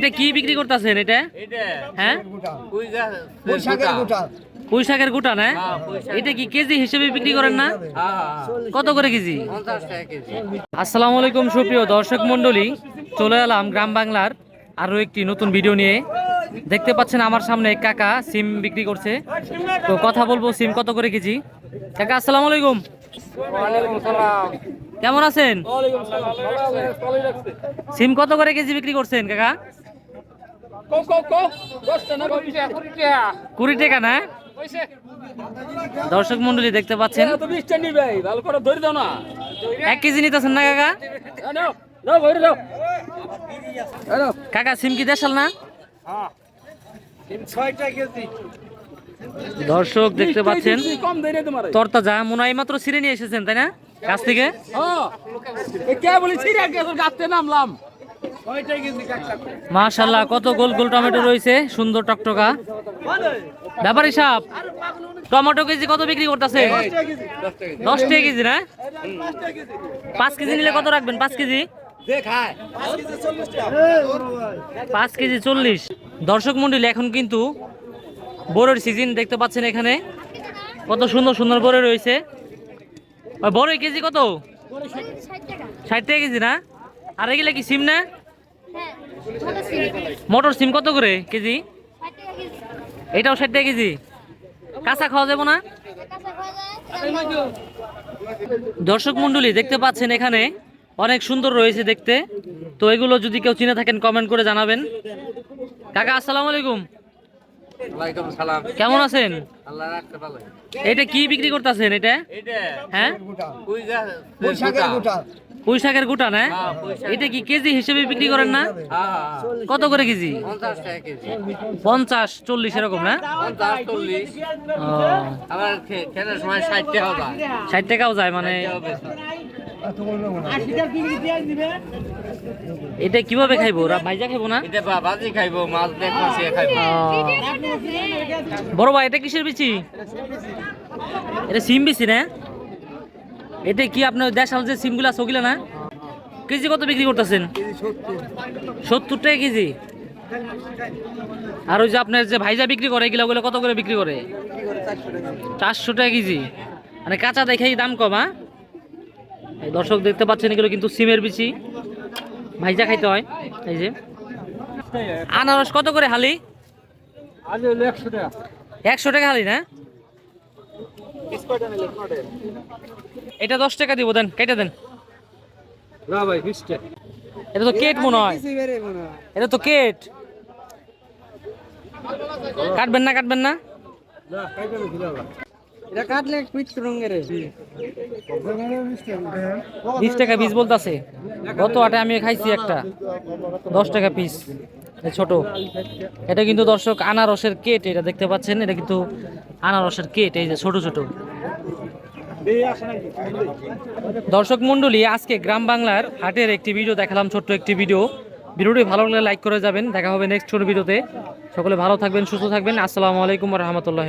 এটা কি বিক্রি করতেছেন এটা? হ্যাঁ? পুঁই শাকের গোটা। না? হ্যাঁ। এটা কি কেজি হিসেবে বিক্রি করেন না? হ্যাঁ হ্যাঁ কত করে কেজি? আসসালামু আলাইকুম সুপ্রিয় দর্শক মণ্ডলী। চলে এলাম গ্রাম বাংলার আরও একটি নতুন ভিডিও নিয়ে। দেখতে পাচ্ছেন আমার সামনে কাকা সিম বিক্রি করছে। তো কথা বলব সিম কত করে কেজি? কাকা আসসালামু আলাইকুম। কেমন আছেন? সিম কত করে কেজি বিক্রি করছেন কাকা? কুড়ি টাকা। না? দর্শক মন্ডলী দেখতে পাচ্ছেন। এক কেজি নিতেছেন না কাকা? কাকা সিম কি দেশাল না? দর্শক দেখতে পাচ্ছেন। তরতাজা মনে হয় মাত্র ছিঁড়ে নিয়ে এসেছেন তাই না? কাছ থেকে? মাশাল্লাহ কত গোল গোল টমেটো রয়েছে, সুন্দর টকটকা। ব্যাপারী সাহেব, টমেটো কেজি কত বিক্রি করতেছে? দশ টাকা কেজি না? পাঁচ কেজি নিলে কত রাখবেন, পাঁচ কেজি? পাঁচ কেজি চল্লিশ। দর্শক মন্ডলী, এখন কিন্তু বড়ের সিজন দেখতে পাচ্ছেন এখানে। কত সুন্দর সুন্দর বড়ে রয়েছে। বড় কেজি কত? ষাট টাকা। কেজি না? আর এগুলা কি সিম না? মোটর সিম কত করে কেজি? এটাও ষাট টাকা কেজি। কাঁচা খাওয়া যাব না? দর্শক মন্ডলী দেখতে পাচ্ছেন এখানে অনেক সুন্দর রয়েছে দেখতে। তো এগুলো যদি কেউ চিনে থাকেন কমেন্ট করে জানাবেন। কাকা আসসালামু আলাইকুম। কেমন আছেন? এটা কি বিক্রি করতেছেন এটা? হ্যাঁ? পুঁই শাকের গোটা না? হ্যাঁ। এটা কি কেজি হিসেবে বিক্রি করেন না? হ্যাঁ হ্যাঁ কত করে কেজি? পঞ্চাশ চল্লিশ এরকম না? ষাট টাকাও যায়। মানে বেশি। এটা কীভাবে খাইবো? ভাইজা খাইবো না? এটা বা- ভাজি খাইবো মাছ দেখ মাছিয়ে খাইবো। বড় ভাই এটা কিসের বিচি? এটা সিম বিচি না? এটা কি আপনার দেশাল যে সিমগুলো আছে ওগুলো না? কেজি কত বিক্রি করতেছেন? সত্তর টাকা কেজি। আর ওই যে আপনার যে ভাইজা বিক্রি করে এগুলো ওগুলো কত করে বিক্রি করে? চারশো টাকা কেজি। মানে কাঁচা দেখেই দাম কম হ্যাঁ? দর্শক দেখতে পাচ্ছেন এগুলো কিন্তু সিমের বিচি। ভাইজা খাইতে হয় এই যে। আনারস কত করে হালি? একশো টাকা হালি না? এটা দশ টাকা দিব দেন কেটে দেন। এটা তো কেট মনে হয়। এটা তো কেট। কাটবেন না কাটবেন না? এটা কাটলে পিট রঙের বিশ টাকা পিস বলতেছে। গত আটে আমি খাইছি একটা। দশ টাকা পিস ছোট। এটা কিন্তু দর্শক আনারসের কেট এটা দেখতে পাচ্ছেন? এটা কিন্তু আনারসের কেট এই যে ছোট ছোট। দর্শক মন্ডলী আজকে গ্রাম বাংলার হাটের একটি ভিডিও দেখালাম, ছোট্ট একটি ভিডিও। ভিডিওটি ভালো লাগলে লাইক করে যাবেন। দেখা হবে নেক্সট ছোট ভিডিওতে। সকলে ভালো থাকবেন, সুস্থ থাকবেন। আসসালামু আলাইকুম রহমতুল্লাহ